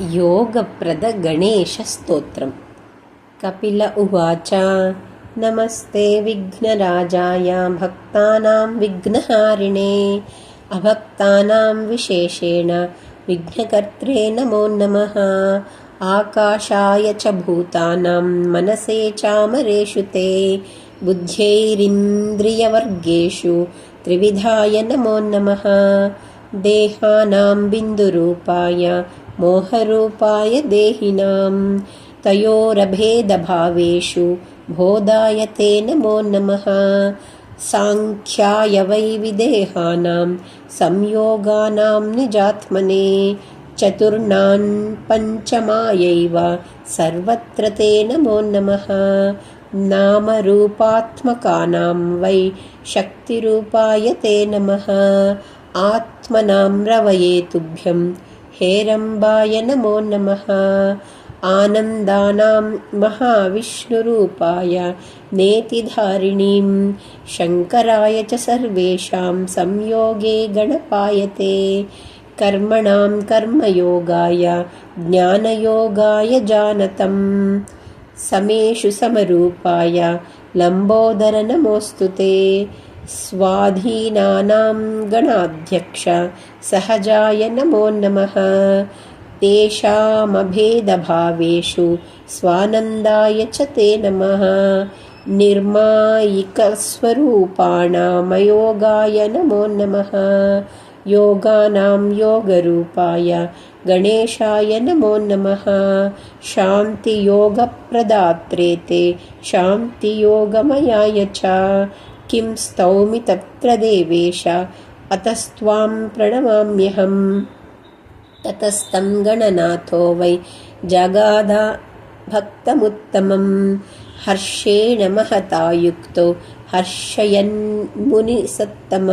योगप्रदगणेशस्तोत्रम्। कपिल उवाच नमस्ते विघ्नराजाय भक्तानां विघ्नहारिणे अभक्तानां विशेषेण विघ्नकर्त्रे नमो नमः। आकाशाय च भूतानां मनसे चामरेषु ते बुद्ध्यैरिन्द्रियवर्गेषु त्रिविधाय नमो नमः। देहानां बिन्दुरूपाय मोहरूपाय देहिनां। तयोरभेदभावेषु बोधाय ते नमो। नमः साङ्ख्याय वै विदेहानां संयोगानां निजात्मने चतुर्णान् पञ्चमायैव सर्वत्र ते नमो नमः। नामरूपात्मकानां वै शक्तिरूपाय ते नमः। आत्मनां रवये तुभ्यं हेरम्बाय नमो नमः। आनन्दानां महाविष्णुरूपाय नेतिधारिणीं शङ्कराय च सर्वेषां संयोगे गणपायते। कर्मणां कर्मयोगाय ज्ञानयोगाय जानतम् समेषु समरूपाय लम्बोदरनमोऽस्तु ते स्वाधीनानां गणाध्यक्ष सहजाय नमो नमः। तेषामभेदभावेषु स्वानन्दाय च ते नमः। निर्मायिकस्वरूपाणामयोगाय नमो नमः। योगानां योगरूपाय गणेशाय नमो नमः। शान्तियोगप्रदात्रे ते शान्तियोगमयाय च किं स्तौमि तत्र देवेश? अतस्त्वां प्रणमाम्यहम्। ततस्तं गणनाथो वै जगादा भक्तमुत्तमं हर्षेण महता युक्तो हर्षयन्मुनिसत्तम।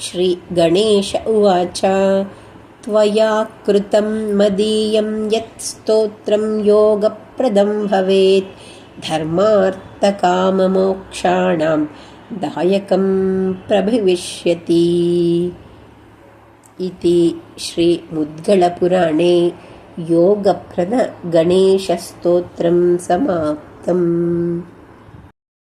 श्रीगणेश उवाच त्वया कृतं मदीयं यत् स्तोत्रं योगप्रदं भवेत्। धर्मार्थकाममोक्षाणां दायकं प्रभविष्यति इति श्रीमुद्गलपुराणे योगप्रदगणेशस्तोत्रं समाप्तम्